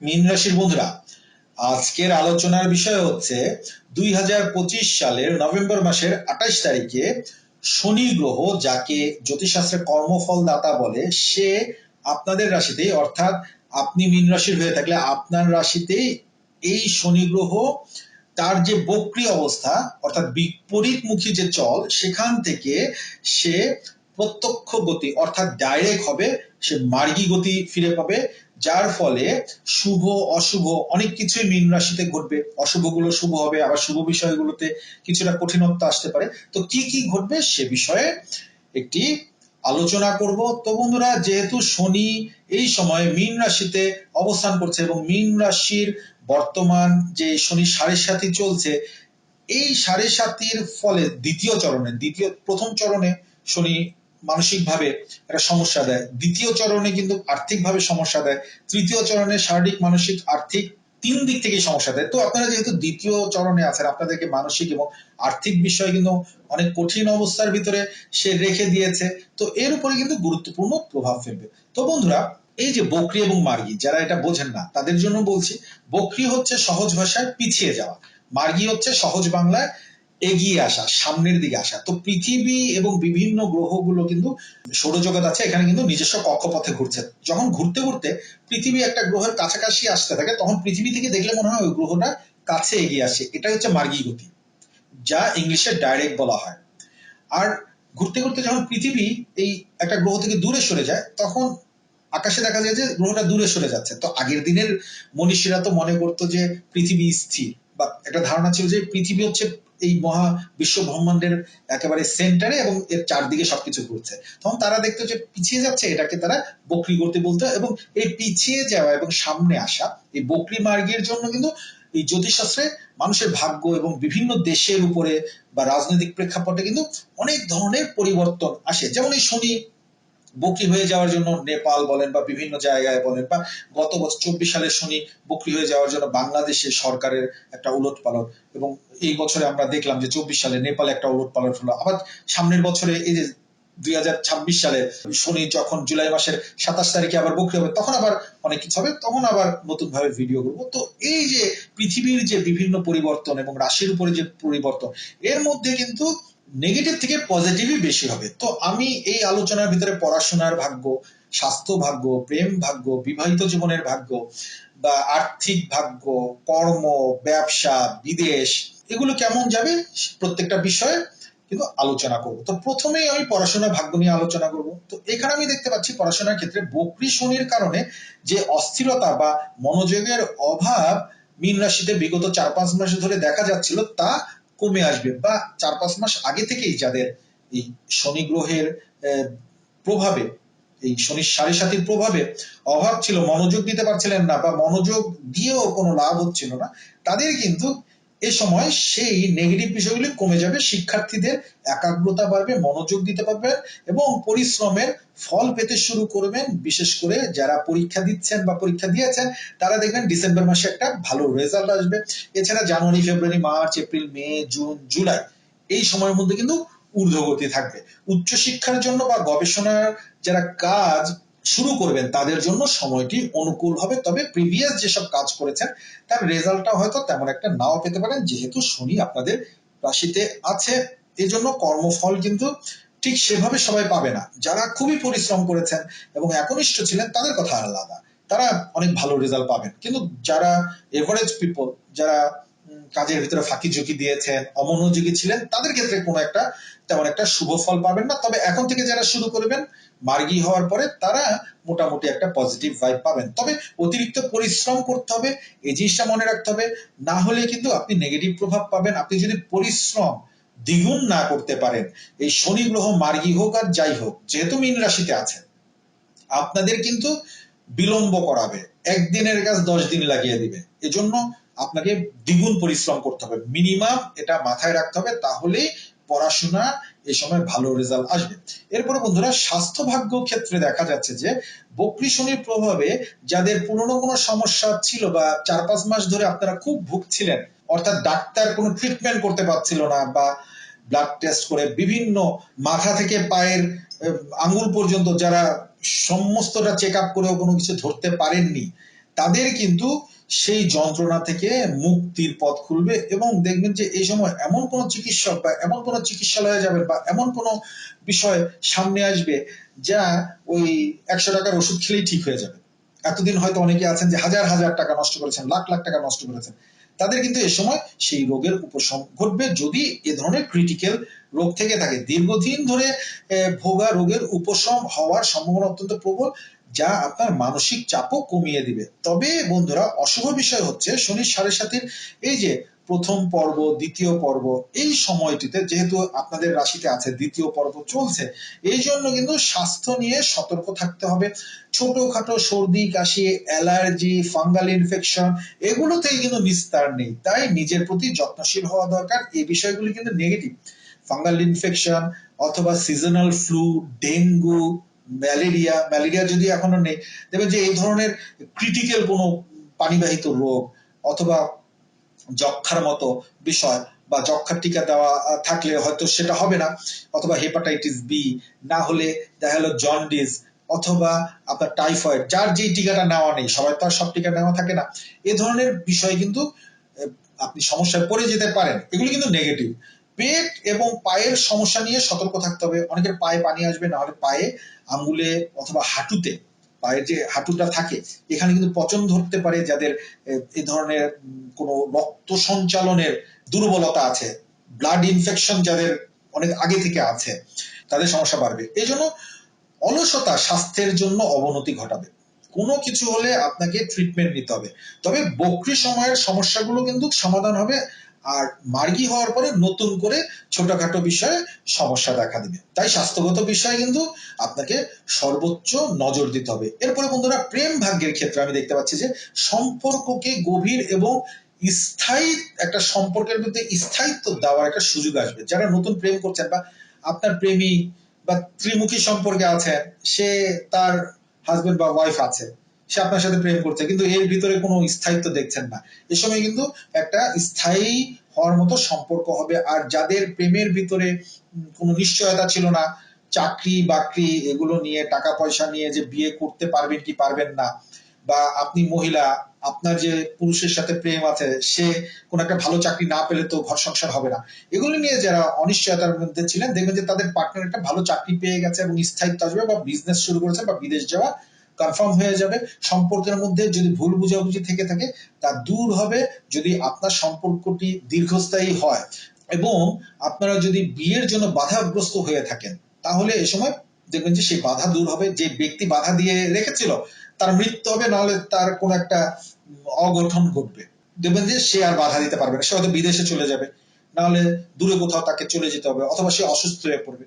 মীন রাশির বন্ধুরা, আজকের আলোচনার বিষয় হচ্ছে দুই সালের নভেম্বর মাসের আঠাশ তারিখে শনি গ্রহ, যাকে জ্যোতিষশাস্ত্রে কর্মফল দাতা বলে, সে আপনাদের রাশিতে অর্থাৎ আপনি মীন রাশির হয়ে থাকলে আপনার রাশিতে এই শনি গ্রহ, তার যে বক্রি অবস্থা, অর্থাৎ বিপরীতমুখী যে চল, সেখান থেকে সে প্রত্যক্ষ গতি, অর্থাৎ ডাইরেক্ট হবে, সে মার্গী গতি ফিরে পাবে যার ফলে শুভ, অশুভ, অনেক কিছুই মীন রাশিতে ঘটবে। অশুভগুলো শুভ হবে, আবার শুভ বিষয়গুলোতে কিছুটা কঠিনত্ব আসতে পারে। তো কি কি ঘটবে সে বিষয়ে একটি আলোচনা করব। তো বন্ধুরা, যেহেতু শনি এই সময়ে মীন রাশিতে অবস্থান করছে এবং মীন রাশির বর্তমান যে শনি সাড়ে সাথী চলছে, এই সাড়ে সাতির ফলে দ্বিতীয় চরণে, দ্বিতীয়, প্রথম চরণে শনি মানসিকভাবে একটা সমস্যা দেয়। দ্বিতীয় চরণে কিন্তু আর্থিকভাবে সমস্যা দেয়। তৃতীয় চরণে শারীরিক, মানসিক, আর্থিক তিন দিক থেকে সমস্যা দেয়। তো আপনারা যেহেতু দ্বিতীয় চরণে আছেন, আপনাদেরকে মানসিক এবং আর্থিক বিষয় কিন্তু অনেক কঠিন অবস্থার ভিতরে সে রেখে দিয়েছে। তো এর উপরে কিন্তু গুরুত্বপূর্ণ প্রভাব ফেলবে। তো বন্ধুরা, এই যে বকরি এবং মার্গি, যারা এটা বোঝেন না, তাদের জন্য বলছি, বকরি হচ্ছে সহজ ভাষায় পিছিয়ে যাওয়া। মার্গি হচ্ছে সহজ বাংলায় এগিয়ে আসা, সামনের দিকে আসা। তো পৃথিবী এবং বিভিন্ন গ্রহগুলো কিন্তু সৌরজগৎ আছে, এখানে কিন্তু নিজস্ব কক্ষপথে ঘুরছে। যখন ঘুরতে ঘুরতে পৃথিবী একটা গ্রহের কাছাকাছি আসতে থাকে, তখন পৃথিবী থেকে দেখলে মনে হয় ওই গ্রহটা কাছে এগিয়ে আসে এটা হচ্ছে মার্গী গতি, যা ইংলিশে ডাইরেক্ট বলা হয়। আর ঘুরতে ঘুরতে যখন পৃথিবী এই একটা গ্রহ থেকে দূরে সরে যায়, তখন আকাশে দেখা যায় যে গ্রহটা দূরে সরে যাচ্ছে। তো আগের দিনের মনীষীরা তো মনে করতো যে পৃথিবী স্থির। বা একটা ধারণা ছিল যে পৃথিবী হচ্ছে এই মহা বিশ্ব ব্রহ্মাণ্ডের একেবারে সেন্টারে এবং এর চারদিকে সবকিছু ঘুরছে। তখন তারা দেখতো যে পিছিয়ে যাচ্ছে এটাকে তারা বকরি করতে বলতো এবং এই পিছিয়ে যাওয়া এবং সামনে আসা এই বকরি মার্গের জন্য কিন্তু এই জ্যোতিষশাস্ত্রে মানুষের ভাগ্য এবং বিভিন্ন দেশের উপরে বা রাজনৈতিক প্রেক্ষাপটে কিন্তু অনেক ধরনের পরিবর্তন আসে। যেমন এই শনি বকরি হয়ে যাওয়ার জন্য নেপাল বলেন বা বিভিন্ন জায়গায় বলেন বা গত বছর চব্বিশ সালের শনি বকরি হয়ে যাওয়ার জন্য বাংলাদেশে সরকারের একটা উলট পালট এবং এই বছরে আমরা দেখলাম যে চব্বিশ সালে নেপালে একটা উলট পালট হলো। আবার সামনের বছরে এই যে দুই হাজার ছাব্বিশ সালে শনি যখন জুলাই মাসের সাতাশ তারিখে আবার বকরি হবে, তখন আবার অনেক কিছু হবে, তখন আবার নতুন ভাবে ভিডিও করব। তো এই যে পৃথিবীর যে বিভিন্ন পরিবর্তন এবং রাশির উপরে যে পরিবর্তন, এর মধ্যে কিন্তু নেগেটিভ থেকে পজিটিভই বেশি হবে। তো আমি এই আলোচনার ভিতরে পড়াশোনার ভাগ্য, স্বাস্থ্য ভাগ্য, প্রেম ভাগ্য, বিবাহিত জীবনের ভাগ্য বা আর্থিক ভাগ্য, কর্ম, ব্যবসা, বিদেশ, এগুলো কেমন যাবে প্রত্যেকটা বিষয়ে কিন্তু আলোচনা করব। তো প্রথমেই আমি পড়াশোনার ভাগ্য নিয়ে আলোচনা করব। তো এখানে আমি দেখতে পাচ্ছি পড়াশোনার ক্ষেত্রে বকরি শনির কারণে যে অস্থিরতা বা মনোযোগের অভাব মীন রাশিতে বিগত চার পাঁচ মাস ধরে দেখা যাচ্ছিল, তা কমে আসবে বা চার পাঁচ মাস আগে থেকেই যাদের এই শনি গ্রহের প্রভাবে, এই শনির সাড়ে সাতির প্রভাবে অভাব ছিল, মনোযোগ দিতে পারছিলেন না বা মনোযোগ দিয়েও কোনো লাভ হচ্ছিল না, তাদের কিন্তু এ সময় সেই নেগেটিভ বিষয়গুলি কমে যাবে, শিক্ষার্থীদের একাগ্রতা বাড়বে, মনোযোগ দিতে পারবেন এবং পরিশ্রমের ফল পেতে শুরু করবেন। বিশেষ করে যারা পরীক্ষা দিচ্ছেন বা পরীক্ষা দিয়েছেন, তারা দেখবেন ডিসেম্বর মাসে একটা ভালো রেজাল্ট আসবে। এছাড়া জানুয়ারি, ফেব্রুয়ারি, মার্চ, এপ্রিল, মে, জুন, জুলাই এই সময়ের মধ্যে কিন্তু ঊর্ধ্বগতি থাকবে। উচ্চশিক্ষার জন্য বা গবেষণার যারা কাজ শুরু করবেন, তাদের জন্য সময়টি অনুকূল হবে। তবে প্রিভিয়াস যেসব কাজ করেছেন, তার রেজাল্টটা হয়তো তেমন একটা নাও পেতে পারেন, যেহেতু শনি আপনাদের রাশিতে আছে। এজন্য কর্মফল কিন্তু ঠিক সেভাবে সবাই পাবে না। যারা খুবই পরিশ্রম করেছেন এবং একনিষ্ঠ ছিলেন, তাদের কথা আলাদা। তারা অনেক ভালো রেজাল্ট পাবেন। কিন্তু যারা এভারেজ পিপল যারা কাজের ভিতরে ফাঁকি ঝুঁকি দিয়েছেন, অমনোযোগী ছিলেন, তাদের ক্ষেত্রে কোনো একটা তেমন একটা শুভ ফল পাবেন না। তবে এখন থেকে যারা শুরু করবেন মার্গি হওয়ার পরে তারা মোটামুটি একটা পজিটিভ ভাইব পাবেন। তবে অতিরিক্ত পরিশ্রম করতে হবে এই জিনিসটা মনে রাখতে হবে, না হলে কিন্তু আপনি নেগেটিভ প্রভাব পাবেন। আপনি যদি পরিশ্রম দ্বিগুণ না করতে পারেন, এই শনি গ্রহ মার্গী হোক আর যাই হোক, যেহেতু মীন রাশিতে আছেন, আপনাদের কিন্তু বিলম্ব করাবে। একদিনের কাজ দশ দিন লাগিয়ে দিবে। এজন্য আপনাকে দ্বিগুণ পরিশ্রম করতে হবে। মিনিমাম এটা মাথায় রাখতে হবে, তাহলেই পড়াশোনা এই সময় ভালো রেজাল্ট আসবে। এরপরে বন্ধুরা স্বাস্থ্য ভাগ্য ক্ষেত্রে দেখা যাচ্ছে যে, বকরি শনির প্রভাবে যাদের পুরনো কোনো সমস্যা ছিল বা চার পাঁচ মাস ধরে আপনারা খুব ভুগছিলেন, অর্থাৎ ডাক্তার কোনো ট্রিটমেন্ট করতে পারছিল না বা ব্লাড টেস্ট করে বিভিন্ন মাথা থেকে পায়ের আঙ্গুল পর্যন্ত যারা সমস্তটা চেক আপ করেও কোনো কিছু ধরতে পারেননি, তাদের কিন্তু সেই যন্ত্রণা থেকে মুক্তির পথ খুলবে এবং দেখবেন যে এই সময় এমন কোনো চিকিৎসক বা এমন কোনো চিকিৎসালয়ে যাবেন বা এমন কোনো বিষয় সামনে আসবে যা ওই একশো টাকার ওষুধ খেলেই ঠিক হয়ে যাবে। এতদিন হয়তো অনেকে আছেন যে হাজার হাজার টাকা নষ্ট করেছেন, লাখ লাখ টাকা নষ্ট করেছেন। তাদের কিন্তু এ সময় সেই রোগের উপশম ঘটবে যদি এ ধরনের ক্রিটিক্যাল রোগ থেকে থাকে। দীর্ঘদিন ধরে ভোগা রোগের উপশম হওয়ার সম্ভাবনা অত্যন্ত প্রবল। যা আপনার মানসিক চাপও কমিয়ে দিবে। তবে বন্ধুরা, অশুভ বিষয় হচ্ছে শনির সাড়ে সাতির এই যে প্রথম পর্ব, দ্বিতীয় পর্ব, এই সময়টিতে যেহেতু আপনাদের রাশিতে আছে, দ্বিতীয় পর্ব চলছে, এই জন্য কিন্তু স্বাস্থ্য নিয়ে সতর্ক থাকতে হবে। ছোটখাটো সর্দি, কাশি, অ্যালার্জি, ফাঙ্গাল ইনফেকশন এগুলো থেকে কিন্তু নিস্তার নেই। তাই নিজের প্রতি যত্নশীল হওয়া দরকার। এই বিষয়গুলি কিন্তু নেগেটিভ। ফাঙ্গাল ইনফেকশন অথবা seasonal flu, dengue malaria malaria যদি এখনও নেই, দেখবেন যে এই ধরনের ক্রিটিক্যাল কোনো পানিবাহিত রোগ অথবা যক্ষার মতো বিষয় বা যক্ষার টিকা দেওয়া থাকলে হয়তো সেটা হবে না, অথবা হেপাটাইটিস বি না হলে দেখা গেলো জন্ডিস অথবা আপনার টাইফয়েড যার যে টিকাটা নেওয়া নেই, সবাই তো আর সব টিকা নেওয়া থাকে না। এ ধরনের বিষয় কিন্তু আপনি সমস্যায় পড়ে যেতে পারেন, এগুলি কিন্তু নেগেটিভ পেট এবং পায়ের সমস্যা নিয়ে সতর্ক থাকতে হবে। অনেকের পায়ে পানি আসবে, না হলে পায়ে আঙ্গুলে অথবা হাঁটুতে পায়ের যে হাঁটুটা থাকে, এখানে কিন্তু পচন ধরতে পারে, যাদের এই ধরনের কোনো রক্ত সঞ্চালনের দুর্বলতা আছে ব্লাড ইনফেকশন যাদের অনেক আগে থেকে আছে, তাদের সমস্যা বাড়বে। এই জন্য অলসতা স্বাস্থ্যের জন্য অবনতি ঘটাবে। কোনো কিছু হলে আপনাকে ট্রিটমেন্ট নিতে হবে। তবে বকরি সময়ের সমস্যাগুলো কিন্তু সমাধান হবে। আর মার্গি হওয়ার পরে নতুন করে ছোটখাটো বিষয়ে সমস্যা দেখা দিবে। তাই স্বাস্থ্যগত বিষয়ে কিন্তু আপনাকে সর্বোচ্চ নজর দিতে হবে। এরপরে বন্ধুরা, প্রেম ভাগ্যের ক্ষেত্রে আমি দেখতে পাচ্ছি যে সম্পর্ককে গভীর এবং স্থায়ী একটা সম্পর্কের মধ্যে স্থায়িত্ব দেওয়ার একটা সুযোগ আসবে। যারা নতুন প্রেম করছেন বা আপনার প্রেমী বা ত্রিমুখী সম্পর্কে আছেন, সে তার হাজবেন্ড বা ওয়াইফ আছে। সে আপনার সাথে প্রেম করছে, কিন্তু এর ভিতরে কোনো স্থায়িত্ব দেখছেন না। এ সময় কিন্তু একটা স্থায়ী হওয়ার মতো সম্পর্ক হবে, আর যাদের প্রেমের ভিতরে কোনো নিশ্চয়তা ছিল না, চাকরি বাকরি এগুলো নিয়ে টাকা পয়সা নিয়ে যে বিয়ে করতে পারবেন কি পারবেন না, বা আপনি মহিলা, আপনার যে পুরুষের সাথে প্রেম আছে, সে কোন একটা ভালো চাকরি না পেলে তো ঘর সংসার হবে না। এগুলো নিয়ে যারা অনিশ্চয়তার মধ্যে ছিলেন, দেখবেন যে তাদের পার্টনার একটা ভালো চাকরি পেয়ে গেছে এবং স্থায়িত্ব আসবে বা বিজনেস শুরু করেছে বা বিদেশ যাওয়া কনফার্ম হয়ে যাবে। সম্পর্কের মধ্যে যদি ভুল বুঝাবুঝি থেকে থাকে, তা দূর হবে যদি আপনার সম্পর্কটি দীর্ঘস্থায়ী হয়। এবং আপনারা যদি বিয়ের জন্য বাধাগ্রস্ত হয়ে থাকেন, তাহলে এ সময় দেখবেন যে সেই বাধা দূর হবে। যে ব্যক্তি বাধা দিয়ে রেখেছিল, তার মৃত্যু হবে, নাহলে তার কোন একটা অগঠন ঘটবে। দেখবেন যে সে আর বাধা দিতে পারবে না। সে হয়তো বিদেশে চলে যাবে, নাহলে দূরে কোথাও তাকে চলে যেতে হবে, অথবা সে অসুস্থ হয়ে পড়বে।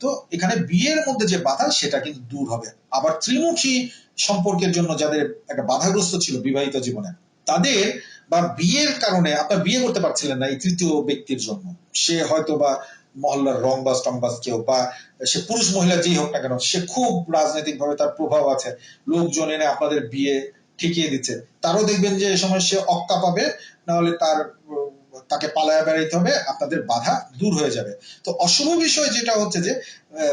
তো এখানে বিয়ের মধ্যে যে বাধা, সেটা কিন্তু দূর হবে। আবার ত্রিমুখী সম্পর্কের জন্য যাদের একটা বাধাগ্রস্ত ছিল বিবাহিত জীবনে, তাদের বা বিয়ের কারণে আপনার বিয়ে করতে পারছিলেন না এই তৃতীয় ব্যক্তির জন্য। সে হয়তো বা মহল্লার রংবাজ, টংবাজ কেউ বা সে পুরুষ, মহিলা যেই হোক না কেন, সে খুব রাজনৈতিক ভাবে তার প্রভাব আছে। লোকজন এনে আপনাদের বিয়ে ঠিকিয়ে দিচ্ছে। তারও দেখবেন যে এই সময় সে অক্কা পাবে না হলে তার তাকে পালায়া বেড়াইতে হবে আপনাদের বাধা দূর হয়ে যাবে। তো অশুভ বিষয় যেটা হচ্ছে যে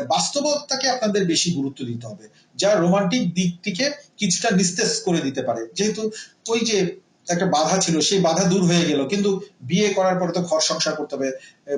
বাস্তবতাকে আপনাদের বেশি গুরুত্ব দিতে হবে। যা রোমান্টিক দিকটিকে কিছুটা নিস্তেজ করে দিতে পারে। যেহেতু ওই যে একটা বাধা ছিল, সেই বাধা দূর হয়ে গেল। কিন্তু বিয়ে করার পরে তো ঘর সংসার করতে হবে।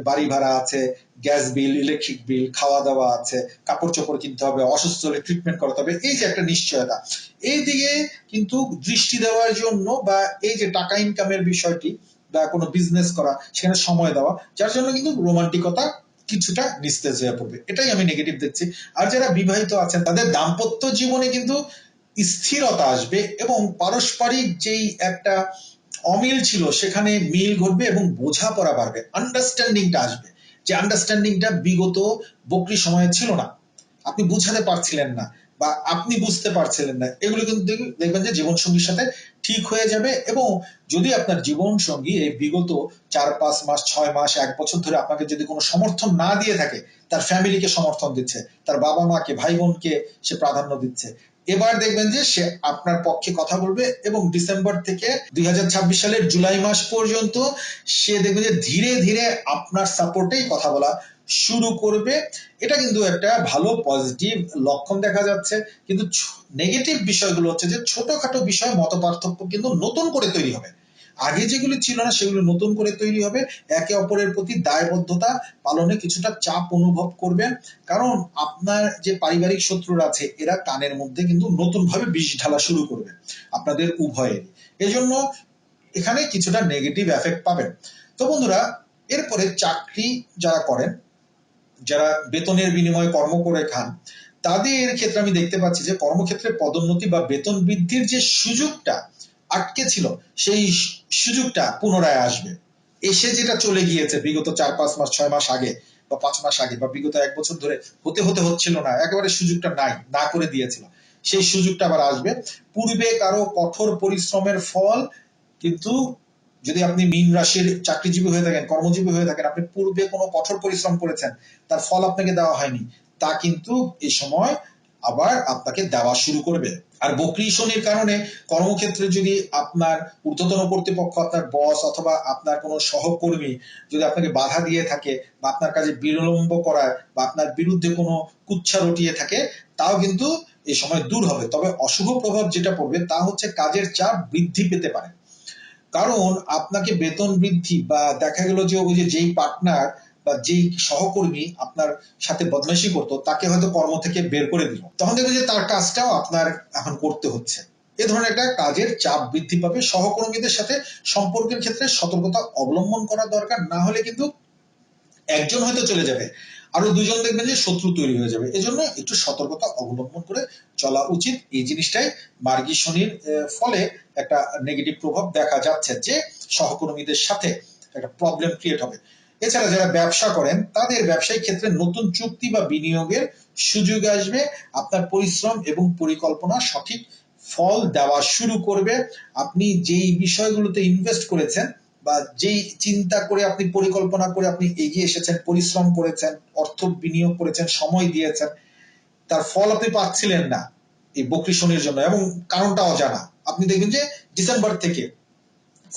বাড়ি ভাড়া আছে, গ্যাস বিল ইলেকট্রিক বিল খাওয়া দাওয়া আছে, কাপড় চোপড় কিনতে হবে, অসুস্থ হলে ট্রিটমেন্ট করাতে হবে। এই যে একটা নিশ্চয়তা। এই দিকে কিন্তু দৃষ্টি দেওয়ার জন্য বা এই যে টাকা ইনকামের বিষয়টি বা কোনো বিজনেস করা, সেখানে সময় দেওয়া, যার জন্য কিন্তু রোমান্টিকতা কিছুটা নিস্তেজ হয়ে পড়বে। এটাই আমি নেগেটিভ দেখছি। আর যারা বিবাহিত আছেন, তাদের দাম্পত্য জীবনে কিন্তু স্থিরতা আসবে এবং পারস্পরিক যেই একটা অমিল ছিল, সেখানে মিল ঘটবে এবং বোঝাপড়া বাড়বে। আন্ডারস্ট্যান্ডিংটা আসবে। যে আন্ডারস্ট্যান্ডিংটা বিগত বকরি সময়ে ছিল না। আপনি বুঝাতে পারছিলেন না বা আপনি বুঝতে পারছিলেন না। এগুলো কিন্তু দেখবেন যে জীবন সঙ্গীর সাথে ঠিক হয়ে যাবে এবং যদি আপনার জীবন সঙ্গী এই বিগত চার, পাঁচ মাস, ছয় মাস, এক বছর ধরে আপনাকে যদি কোনো সমর্থন না দিয়ে থাকে, তার ফ্যামিলিকে সমর্থন দিচ্ছে, তার বাবা মাকে ভাই বোনকে সে প্রাধান্য দিচ্ছে এবার দেখবেন যে সে আপনার পক্ষে কথা বলবে এবং ডিসেম্বর থেকে দুই হাজার ছাব্বিশ সালের জুলাই মাস পর্যন্ত সে দেখবে যে ধীরে ধীরে আপনার সাপোর্টেই কথা বলা শুরু করবে। এটা কিন্তু একটা ভালো পজিটিভ লক্ষণ দেখা যাচ্ছে। কিন্তু নেগেটিভ বিষয়গুলো হচ্ছে যে ছোটখাটো বিষয় মত পার্থক্য কিন্তু নতুন করে তৈরি হবে। আগে যেগুলি ছিল না, সেগুলো নতুন করে তৈরি হবে। একে অপরের প্রতি দায়বদ্ধতা পালনে কিছুটা চাপ অনুভব করবেন কারণ আপনার যে পারিবারিক শত্রুরা আছে, এরা কানের মধ্যে কিন্তু নতুন ভাবে বিষ ঢালা শুরু করবে আপনাদের উভয়েরই। এজন্য এখানে কিছুটা নেগেটিভ এফেক্ট পাবেন। তো বন্ধুরা, এরপরে চাকরি যারা করেন, যারা বেতনের বিনিময়ে কর্ম করে খান, তাদের ক্ষেত্রে আমি দেখতে পাচ্ছি যে কর্মক্ষেত্রে পদোন্নতি বা বেতন বৃদ্ধির যে সুযোগটা আটকে ছিল, সেই সুযোগটা পুনরায় আসবে। এসে যেটা চলে গিয়েছে বিগত চার, পাঁচ মাস, ছয় মাস আগে, বা পাঁচ মাস আগে, বা বিগত এক বছর ধরে হতে হতে হচ্ছিল না, একেবারে সুযোগটা নাই, না করে দিয়েছিল। সেই সুযোগটা আবার আসবে। পূর্বে কারও কঠোর পরিশ্রমের ফল, কিন্তু যদি আপনি মীন রাশির চাকরিজীবী হয়ে থাকেন, কর্মজীবী হয়ে থাকেন, আপনি পূর্বে কোনো কঠোর পরিশ্রম করেছেন, তার ফল আপনাকে দেওয়া হয়নি। তা কিন্তু এই সময় আবার আপনাকে দেওয়া শুরু করবে। আর বকরি শনির কারণে কর্মক্ষেত্রে যদি আপনার ঊর্ধ্বতন কর্তৃপক্ষ, আপনার বস অথবা আপনার কোনো সহকর্মী যদি আপনাকে বাধা দিয়ে থাকে বা আপনার কাজে বিলম্ব করায় বা আপনার বিরুদ্ধে কোনো কুচ্ছা রটিয়ে থাকে, তাও কিন্তু এই সময় দূর হবে। তবে অশুভ প্রভাব যেটা পড়বে তা হচ্ছে কাজের চাপ বৃদ্ধি পেতে পারে। কারণ আপনাকে বেতন বৃদ্ধি বা দেখা গেল যে ওই যে যেই পার্টনার বা যেই সহকর্মী আপনার সাথে বদমাইশি করতো, তাকে হয়তো কর্ম থেকে বের করে দিল। তখন দেখবেন যে তার কাজটাও আপনার এখন করতে হচ্ছে। এ ধরনের একটা কাজের চাপ বৃদ্ধি পাবে। সহকর্মীদের সাথে সম্পর্কের ক্ষেত্রে সতর্কতা অবলম্বন করা দরকার। না হলে কিন্তু একজন হয়তো চলে যাবে। আরও দুজন দেখবেন যে শত্রু তৈরি হয়ে যাবে। এজন্য একটু সতর্কতা অবলম্বন করে চলা উচিত। এই জিনিসটাই মার্গী শনির ফলে একটা নেগেটিভ প্রভাব দেখা যাচ্ছে যে সহকর্মীদের সাথে একটা প্রবলেম ক্রিয়েট হবে। এছাড়া যারা ব্যবসা করেন, তাদের ব্যবসায়িক ক্ষেত্রে নতুন চুক্তি বা বিনিয়োগের সুযোগ আসবে। আপনার পরিশ্রম এবং পরিকল্পনা সঠিক ফল দেওয়া শুরু করবে। আপনি যেই বিষয়গুলোতে ইনভেস্ট করেছেন বা যেই চিন্তা করে আপনি পরিকল্পনা করে আপনি এগিয়ে এসেছেন, পরিশ্রম করেছেন, অর্থ বিনিয়োগ করেছেন, সময় দিয়েছেন, তার ফল আপনি পাচ্ছিলেন না এই বকরি শনির জন্য এবং কারণটা অজানা আপনি দেখবেন যে ডিসেম্বর থেকে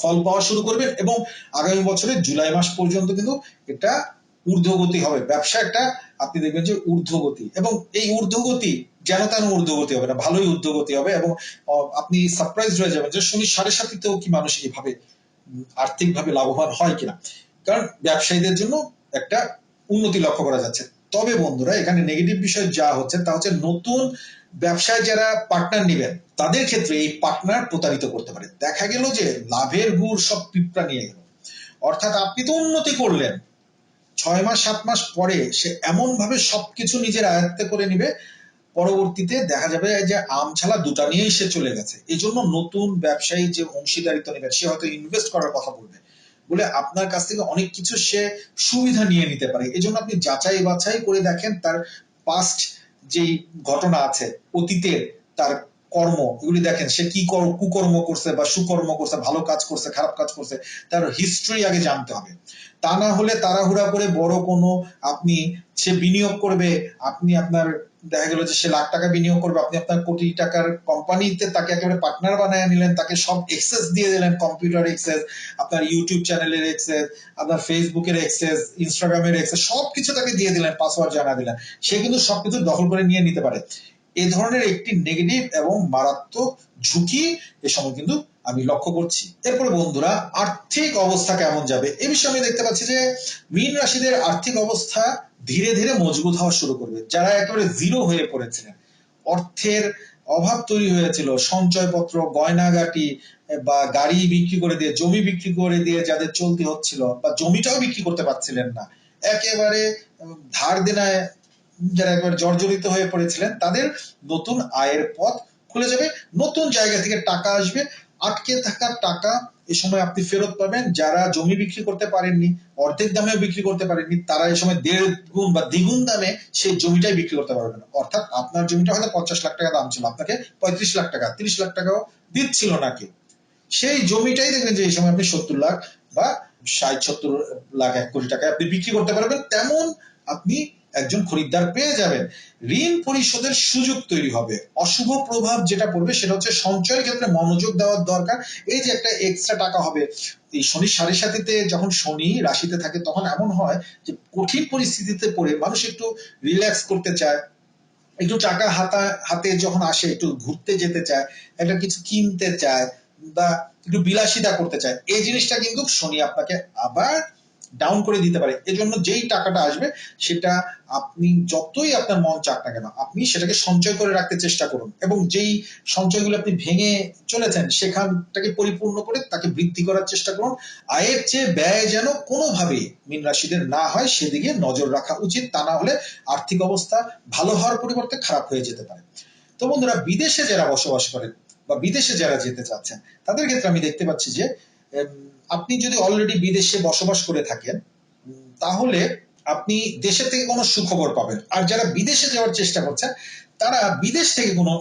ফল পাওয়া শুরু করবেন এবং আগামী বছরের জুলাই মাস পর্যন্ত কিন্তু এটা ঊর্ধ্বগতি হবে। ব্যবসা একটা আপনি দেখবেন যে ঊর্ধ্বগতি এবং এই ঊর্ধ্বগতি যেন তেন ঊর্ধ্বগতি হবে না, ভালোই ঊর্ধ্বগতি হবে এবং আপনি সারপ্রাইজ হয়ে যাবেন যে শনি সাড়ে সাতিতেও কি মানুষ এইভাবে আর্থিকভাবে লাভবান হয় কিনা। কারণ ব্যবসায়ীদের জন্য একটা উন্নতি লক্ষ্য করা যাচ্ছে। তবে বন্ধুরা, এখানে নেগেটিভ বিষয় যা হচ্ছে তা হচ্ছে নতুন ব্যবসায় যারা পার্টনার নেবেন, তাদের ক্ষেত্রে এই পার্টনার প্রতারিত করতে পারে। দেখা গেল যে লাভের গুড় সব পিঁপড়া নিয়ে গেল। অর্থাৎ আপনি তো উন্নতি করলেন। ছয় মাস, সাত মাস পরে সে এমন ভাবে সবকিছু নিজের আয়ত্তে করে নিবে, পরবর্তীতে দেখা যাবে যে আম ছালা দুটা নিয়েই সে চলে গেছে। এই জন্য নতুন ব্যবসায়ী যে অংশীদারিত্ব নেবে সে হয়তো ইনভেস্ট করার কথা বলবে। বলে আপনার কাছ থেকে অনেক কিছু সে সুবিধা নিয়ে নিতে পারে। এই জন্য আপনি যাচাই বাছাই করে দেখেন তার পাস্ট যেই ঘটনা আছে, অতীতের তার কর্ম, এগুলি দেখেন, সে কি কুকর্ম করছে বা সুকর্ম করছে, ভালো কাজ করছে, খারাপ কাজ করছে, তার হিস্ট্রি আগে জানতে হবে। তা না হলে তাড়াহুড়া করে বড় কোনো আপনি, সে বিনিয়োগ করবে, আপনি আপনার দেখা গেল যে সে লাখ টাকা বিনিয়োগ করবে, আপনি আপনার কোটি টাকার কোম্পানিতে তাকে একেবারে পার্টনার বানায় নিলেন, তাকে সব এক্সেস দিয়ে দিলেন কম্পিউটার এক্সেস আপনার ইউটিউব চ্যানেলের এক্সেস আপনার ফেসবুকের এক্সেস ইনস্টাগ্রামের এক্সেস সবকিছু তাকে দিয়ে দিলেন পাসওয়ার্ড জানা দিলেন। সে কিন্তু সবকিছু দখল করে নিয়ে নিতে পারে। এ ধরনের একটি নেগেটিভ এবং মারাত্মক ঝুঁকি এ সময় কিন্তু আমি লক্ষ্য করছি। এরপরে বন্ধুরা, আর্থিক অবস্থা কেমন যাবে? এ বিষয়ে আমি দেখতে পাচ্ছি যে, মীন রাশিদের আর্থিক অবস্থা ধীরে ধীরে মজবুত হওয়া শুরু করবে। যারা একেবারে জিরো হয়ে পড়েছিলেন, অর্থের অভাব তৈরি হয়েছিল, সঞ্চয়পত্র, গয়নাগাটি, বা গাড়ি বিক্রি করে দিয়ে, জমি বিক্রি করে দিয়ে যাদের চলতি হচ্ছিল, বা জমিটাও বিক্রি করতে পারছিলেন না, একেবারে ধার দেনায় যারা একবার জর্জরিত হয়ে পড়েছিলেন, তাদের নতুন আয়ের পথ খুলে যাবে, নতুন জায়গা থেকে টাকা আসবে আটকে থাকা টাকা এ সময় আপনি ফেরত পাবেন। যারা জমি বিক্রি করতে পারেননি, অর্ধেক দামেও বিক্রি করতে পারেননি, তারা এই সময় দেড় গুণ বা দ্বিগুণ দামে সেই জমিটাই বিক্রি করতে পারবেন অর্থাৎ আপনার জমিটা হয়তো পঞ্চাশ লাখ টাকা দাম ছিল, আপনাকে পঁয়ত্রিশ লাখ টাকা, তিরিশ লাখ টাকাও দিচ্ছিল না সেই জমিটাই দেখবেন যে এই সময় আপনি সত্তর লাখ বা ষাট, সত্তর লাখ, এক কোটি টাকায় আপনি বিক্রি করতে পারবেন। তেমন আপনি একজন খরিদ্দার পেয়ে যাবেন। ঋণ পরিশোধের সুযোগ তৈরি হবে। অশুভ প্রভাব যেটা পড়বে সেটা হচ্ছে সঞ্চয়ের ক্ষেত্রে মনোযোগ দেওয়ার দরকার। এই যে একটা এক্সট্রা টাকা হবে, এই শনি সাড়ে সাথীতে যখন শনি রাশিতে থাকে তখন এমন হয় যে কঠিন পরিস্থিতিতে পড়ে মানুষ একটু রিল্যাক্স করতে চায়, একটু টাকা হাতা, হাতে যখন আসে, একটু ঘুরতে যেতে চায়, একটা কিছু কিনতে চায় বা একটু বিলাসিতা করতে চায়, এই জিনিসটা কিন্তু শনি আপনাকে আবার ডাউন করে দিতে পারে। এজন্য যেই টাকাটা আসবে, সেটা আপনি যতই আপনার মন চাক না কেন, আপনি সেটাকে সঞ্চয় করে রাখতে চেষ্টা করুন এবং যেই সঞ্চয়গুলো আপনি ভেঙে চলেছেন, সেখানটাকে পরিপূর্ণ করে তাকে বৃদ্ধি করার চেষ্টা করুন। আয়ের চেয়ে ব্যয় যেন কোনোভাবেই মীন রাশিদের না হয়, সেদিকে নজর রাখা উচিত। তা না হলে আর্থিক অবস্থা ভালো হওয়ার পরিবর্তে খারাপ হয়ে যেতে পারে। তো বন্ধুরা, বিদেশে যারা বসবাস করেন বা বিদেশে যারা যেতে চাচ্ছেন, তাদের ক্ষেত্রে আমি দেখতে পাচ্ছি যে আপনি যদি অলরেডি বিদেশে বসবাস করে থাকেন, তাহলে আপনি দেশে থেকে কোনো সুখবর পাবেন। আর যারা বিদেশে যাওয়ার চেষ্টা করছেন, তারা বিদেশ থেকে কোনো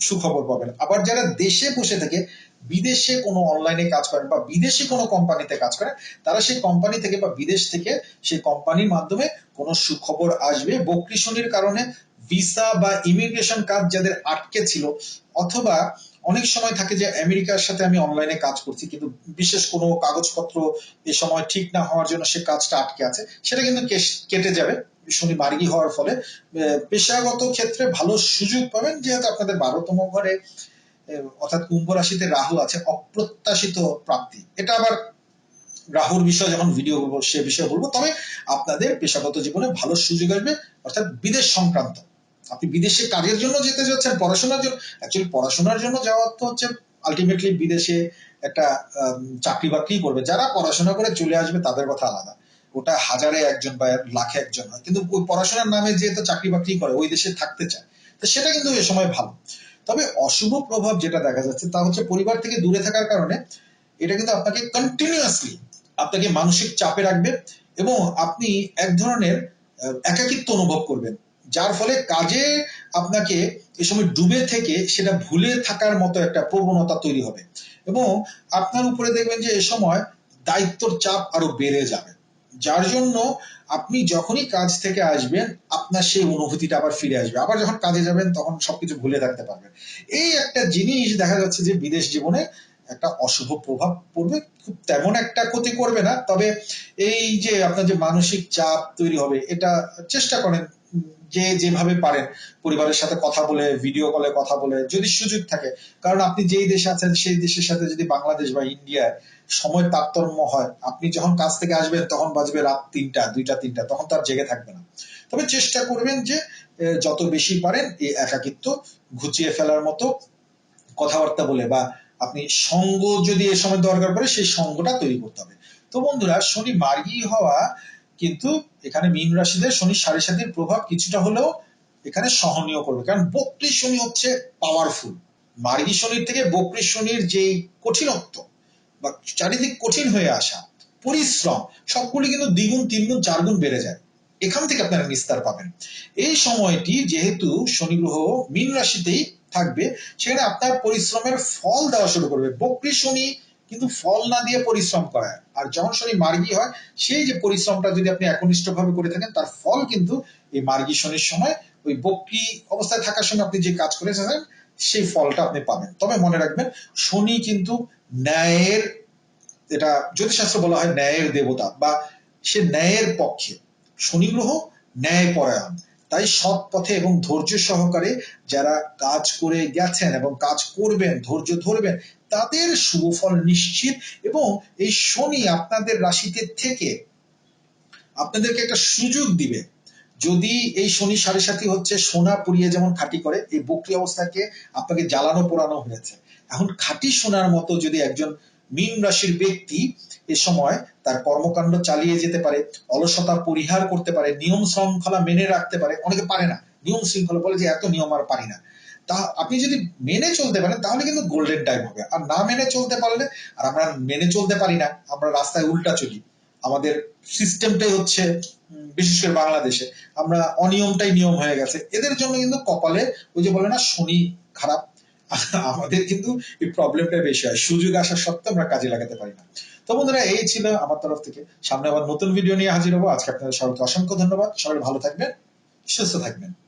সুখবর পাবেন। আবার যারা দেশে বসে থেকে বিদেশে কোনো অনলাইনে কাজ করেন বা বিদেশি কোনো কোম্পানিতে কাজ করেন, তারা সেই কোম্পানি থেকে বা বিদেশ থেকে সেই কোম্পানির মাধ্যমে কোনো সুখবর আসবে। বকরি শনির কারণে ভিসা বা ইমিগ্রেশন কাজ যাদের আটকে ছিল, অথবা অনেক সময় থাকে যে আমেরিকার সাথে আমি অনলাইনে কাজ করছি, কিন্তু বিশেষ কোনো কাগজপত্র এ সময় ঠিক না হওয়ার জন্য সে কাজটা আটকে আছে। সেটা কিন্তু কেটে যাবে শনি মার্গী হওয়ার ফলে। পেশাগত ক্ষেত্রে ভালো সুযোগ পাবেন, যেহেতু আপনাদের বারোতম ঘরে অর্থাৎ কুম্ভ রাশিতে রাহু আছে, অপ্রত্যাশিত প্রাপ্তি। এটা আবার রাহুর বিষয়ে যখন ভিডিও করব সে বিষয়ে বলব, তবে আপনাদের পেশাগত জীবনে ভালো সুযোগ আসবে, অর্থাৎ বিদেশ সংক্রান্ত। আপনি বিদেশে কাজের জন্য যেতে যাচ্ছেন, পড়াশোনার জন্য অ্যাকচুয়ালি পড়াশোনার জন্য যাওয়ার তো হচ্ছে আলটিমেটলি বিদেশে একটা চাকরি বাকরি করবে। যারা পড়াশোনা করে চলে আসবে, তাদের কথা আলাদা। ওটা হাজারে একজন বা লাখে একজন হয় কিন্তু পড়াশোনার নামে যেহেতু চাকরি বাকরি করে, ওই দেশে থাকতে চায়। তো সেটা কিন্তু এ সময় ভালো। তবে অশুভ প্রভাব যেটা দেখা যাচ্ছে, তা হচ্ছে পরিবার থেকে দূরে থাকার কারণে এটা কিন্তু আপনাকে কন্টিনিউয়াসলি আপনাকে মানসিক চাপে রাখবে এবং আপনি এক ধরনের একাকিত্ব অনুভব করবেন। যার ফলে কাজে আপনাকে এ সময় ডুবে থেকে সেটা ভুলে থাকার মতো একটা প্রবণতা তৈরি হবে। এবং আপনার উপরে দেখবেন যে এ সময় দায়িত্বর চাপ আরও বেড়ে যাবে। যার জন্য আপনি যখনই কাজ থেকে আসবেন, আপনার সেই অনুভূতিটা আবার ফিরে আসবে। আবার যখন কাজে যাবেন, তখন সবকিছু ভুলে থাকতে পারবেন। এই একটা জিনিস দেখা যাচ্ছে যে বিদেশ জীবনে একটা অশুভ প্রভাব পড়বে। খুব তেমন একটা ক্ষতি করবে না, তবে এই যে আপনার যে মানসিক চাপ তৈরি হবে, এটা চেষ্টা করেন যে যেভাবে পারেন পরিবারের সাথে কথা বলে ভিডিও কলে কথা বলে, যদি সুযোগ থাকে। কারণ আপনি যেই দেশে আছেন, সেই দেশের সাথে যদি বাংলাদেশ বা ইন্ডিয়ায় সময় তারতম্য হয়, আপনি যখন কাজ থেকে আসবেন, তখন বাজবে রাত তিনটা, দুইটা, তিনটা, তখন তো আর জেগে থাকবে না। তবে চেষ্টা করবেন যে যত বেশি পারেন এই একাকিত্ব ঘুচিয়ে ফেলার মতো কথাবার্তা বলে বা আপনি সঙ্গ যদি এ সময় দরকার পড়ে, সেই সঙ্গটা তৈরি করতে হবে। তো বন্ধুরা, শনি মার্গী হওয়া কিন্তু এখানে মীন রাশিদের শনি সাড়ে সাতির প্রভাব কিছুটা হলেও এখানে সহনীয় করবে। কারণ বক্রি শনি হচ্ছে পাওয়ারফুল মার্গী শনির থেকে বক্রি শনির যে কঠিনত্ব বা চারিদিক কঠিন হয়ে আসা, পরিশ্রম, সবগুলি কিন্তু দ্বিগুণ, তিনগুণ, চারগুণ বেড়ে যায়। এখান থেকে আপনারা নিস্তার পাবেন। এই সময়টি যেহেতু শনি গ্রহ মীন রাশিতেই থাকবে, সেখানে আপনার পরিশ্রমের ফল দেওয়া শুরু করবে। বক্রি শনি কিন্তু ফল না দিয়ে পরিশ্রম করায়। আর যখন শনি মার্গী হয়, সেই যে পরিশ্রমটা যদি আপনি একনিষ্ঠ ভাবে করে থাকেন, তার ফল কিন্তু এই মার্গী শনির সময় ওই বক্রি অবস্থায় থাকার সময় আপনি যে কাজ করেছেন সেই ফলটা আপনি পাবেন। তবে মনে রাখবেন, শনি কিন্তু ন্যায়ের, এটা জ্যোতিষশাস্ত্র বলা হয় ন্যায়ের দেবতা বা সে ন্যায়ের পক্ষে। শনি গ্রহ ন্যায় পরায়ণ তাই সৎ পথে এবং ধৈর্য সহকারে যারা কাজ করে গেছেন এবং কাজ করবেন, ধৈর্য ধরবেন, তাদের শুভ ফল নিশ্চিত এবং এই শনি আপনাদের রাশিতে থেকে আপনাদেরকে একটা সুযোগ দিবে। যদি এই শনি সাড়ে সাথী হচ্ছে, সোনা পুড়িয়ে যেমন খাঁটি করে, এই বকরি অবস্থাকে আপনাকে জ্বালানো পোড়ানো হয়েছে। এখন খাঁটি সোনার মতো যদি একজন মীন রাশির ব্যক্তি এ সময় তার কর্মকাণ্ড চালিয়ে যেতে পারে, অলসতা পরিহার করতে পারে, নিয়ম শৃঙ্খলা মেনে রাখতে পারে, অনেকে পারে না। নিয়ম শৃঙ্খলা বলে যে এত নিয়ম আর পারি না। তা আপনি যদি মেনে চলতে পারেন, তাহলে কিন্তু গোল্ডেন টাইম হবে। আর না মেনে চলতে পারলে, আর আমরা মেনে চলতে পারি না, আমরা রাস্তায় উল্টা চলি। আমাদের সিস্টেমটাই হচ্ছে বিশেষ করে বাংলাদেশে। আমরা অনিয়মটাই নিয়ম হয়ে গেছে। এদের জন্য কিন্তু কপালে ওই যে বলে না, শনি খারাপ আমাদের কিন্তু এই প্রবলেমটা বেশি হয়। সুযোগ আসা সত্ত্বেও আমরা কাজে লাগাতে পারি না। তো বন্ধুরা, এই ছিল আমার তরফ থেকে। সামনে আবার নতুন ভিডিও নিয়ে হাজির হব। আজকে আপনাদের সবাইকে অসংখ্য ধন্যবাদ। সবাই ভালো থাকবেন, সুস্থ থাকবেন।